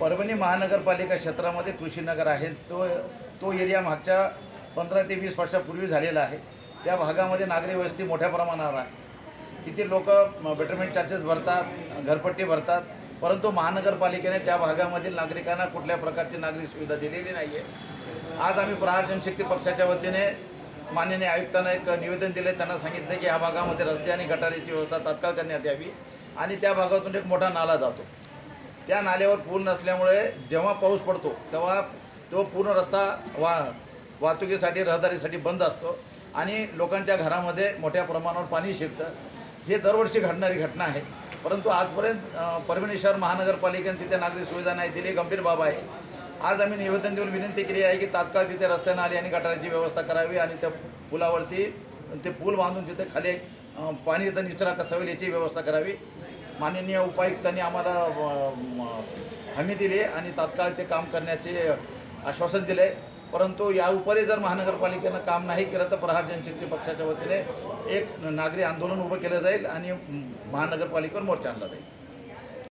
परभणी महानगरपालिका क्षेत्रामध्ये कृषीनगर आहे. तो तो एरिया मागच्या पंधरा ते वीस वर्षापूर्वी झालेला आहे. त्या भागामध्ये नागरी वस्ती मोठ्या प्रमाणावर आहे. तिथे लोक बेटरमेंट चार्जेस भरतात घरपट्टी भरतात. परंतु महानगरपालिकेने त्या भागामधील नागरिकांना कुठल्या प्रकारची नागरी सुविधा दिलेली नाही आहे आज आम्ही प्रहार जनशक्ती पक्षाच्या वतीने माननीय आयुक्तांना एक निवेदन दिले त्यांना सांगितले की ह्या भागामध्ये रस्ते आणि गटारीची व्यवस्था तात्काळ करण्यात यावी आणि त्या भागातून एक मोठा नाला जातो. त्या नाल्यावर पूल नसल्यामुळे जेव्हा पाऊस पडतो तेव्हा तो पूर्ण रस्ता वा वाहतुकीसाठी रहदारीसाठी बंद असतो आणि लोकांच्या घरामध्ये मोठ्या प्रमाणावर पाणी शिरतं. हे दरवर्षी घडणारी घटना आहे. परंतु आजपर्यंत परभणी शहर महानगरपालिकेने तिथे नागरी सुविधा नाही दिली. गंभीर बाब आहे. आज आम्ही निवेदन देऊन विनंती केली आहे की तात्काळ तिथे रस्त्यानं नाली आणि गटाराची व्यवस्था करावी आणि त्या पुलावरती ते पूल बांधून तिथे खाली अ, पाण्याचा निचरा कसा होईल याची व्यवस्था करावी. माननीय उपायुक्तांनी आम्हाला हमी दिली आणि तात्काळ ते काम करण्याचे आश्वासन दिले. परंतु या उपरी जर महानगरपालिकेनं काम नाही केलं तर प्रहार जनशक्ती पक्षाच्या वतीने एक नागरी आंदोलन उभं केलं जाईल आणि महानगरपालिकेवर मोर्चा आणला जाईल.